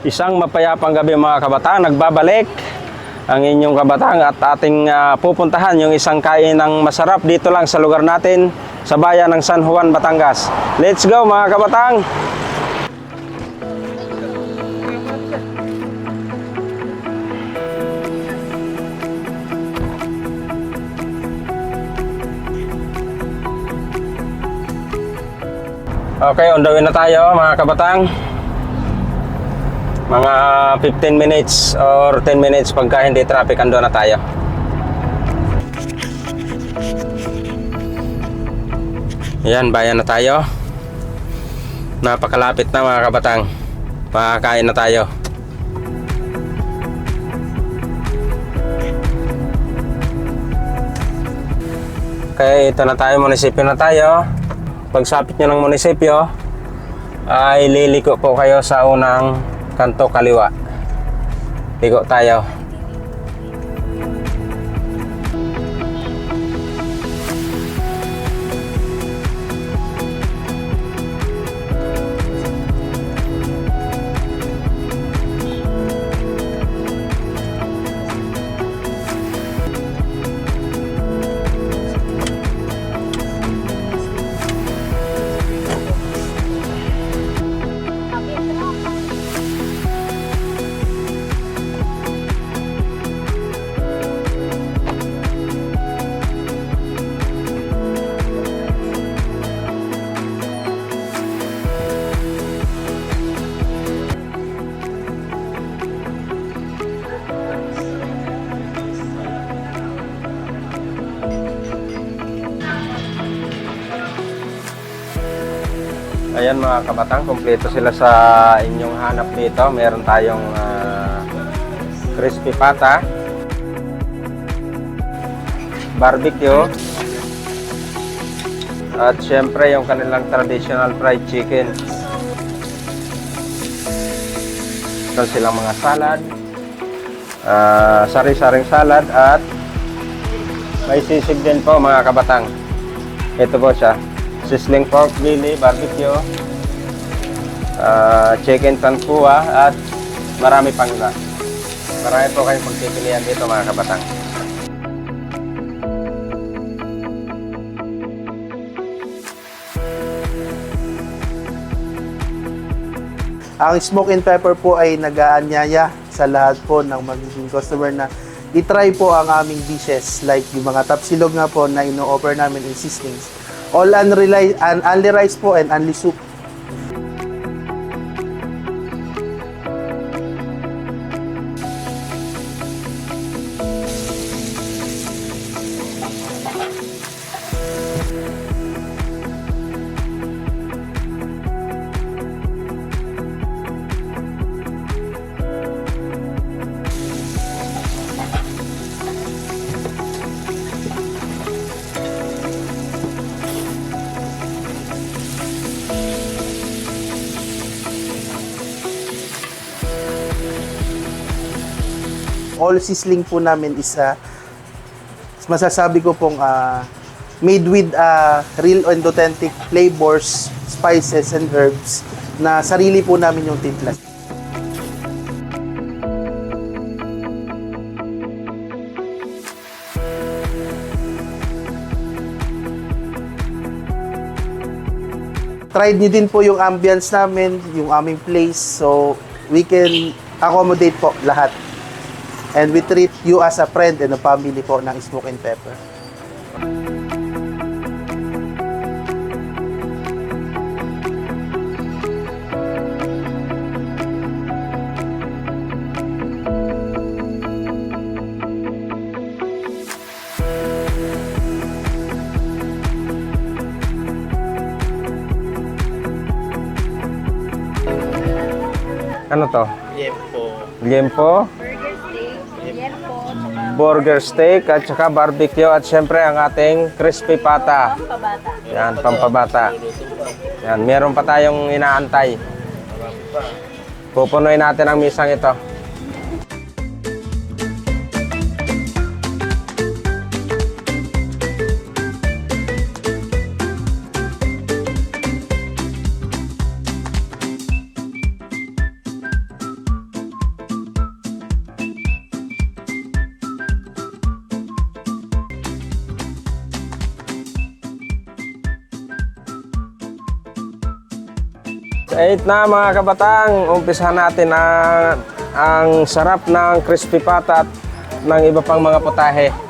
Isang mapayapang gabi mga kabataan, nagbabalik ang inyong kabataan at ating ah, pupuntahan yung isang kainang masarap dito lang sa lugar natin sa bayan ng San Juan, Batangas. Let's go mga kabataan! Okay, on the way na tayo mga kabatang. Mga 15 minutes or 10 minutes pagka hindi traffic, ando na tayo. Yan, bayan na tayo. Napakalapit na mga kabatang. Makakain na tayo. Okay, ito na tayo, munisipyo na tayo. Pagsapit nyo ng munisipyo, ay liliko po kayo sa unang kanto kaliwa. Liko tayo. Ayan mga kabatang, kumpleto sila sa inyong hanap dito. Meron tayong ah, crispy pata, barbecue, at syempre yung kanilang traditional fried chicken. Meron silang mga salad, ah, sari-saring salad at may sisig din po mga kabatang. Ito po siya. Sizzling pork belly, barbecue, ah, chicken tanpua at marami pang iba. Marami po kayong pagpipilian dito mga kabatang. Ang smoke and pepper po ay nag-aanyaya sa lahat po ng magiging customer na itry po ang aming dishes like yung mga tapsilog nga po na ino-offer namin in seasonings. All unreli- un- only rice po and soup. All sizzling po namin is ah, masasabi ko pong ah, made with ah, real and authentic flavors, spices and herbs na sarili po namin yung timpla. tried nyo din po yung ambience namin, yung aming place. So, we can accommodate po lahat. And we treat you as a friend and a family po ng Smoke and Pepper. Ano to? Liempo. Liempo, Burger steak, at saka barbecue, at syempre ang ating crispy pata. pabata. Yan, pampabata. Yan, meron pa tayong inaantay. Pupunuin natin ang misang ito. 8 na mga kabatang. Umpisa natin ang, ang sarap ng crispy pata at ng iba pang mga putahe.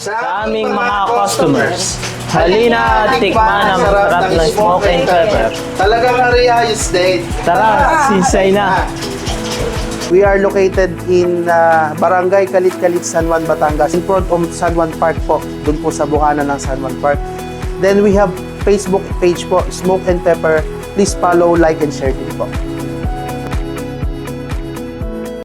Sa aming mga customers, halina at tikman ang sarap ng smoke and pepper. Talagang ariayos din. Tara, sinsay na. We are located in uh, Barangay Kalit-Kalit, San Juan, Batangas. In front of San Juan Park po. Doon po sa bukanan ng San Juan Park. Then we have Facebook page po, Smoke and Pepper. Please follow, like, and share din po.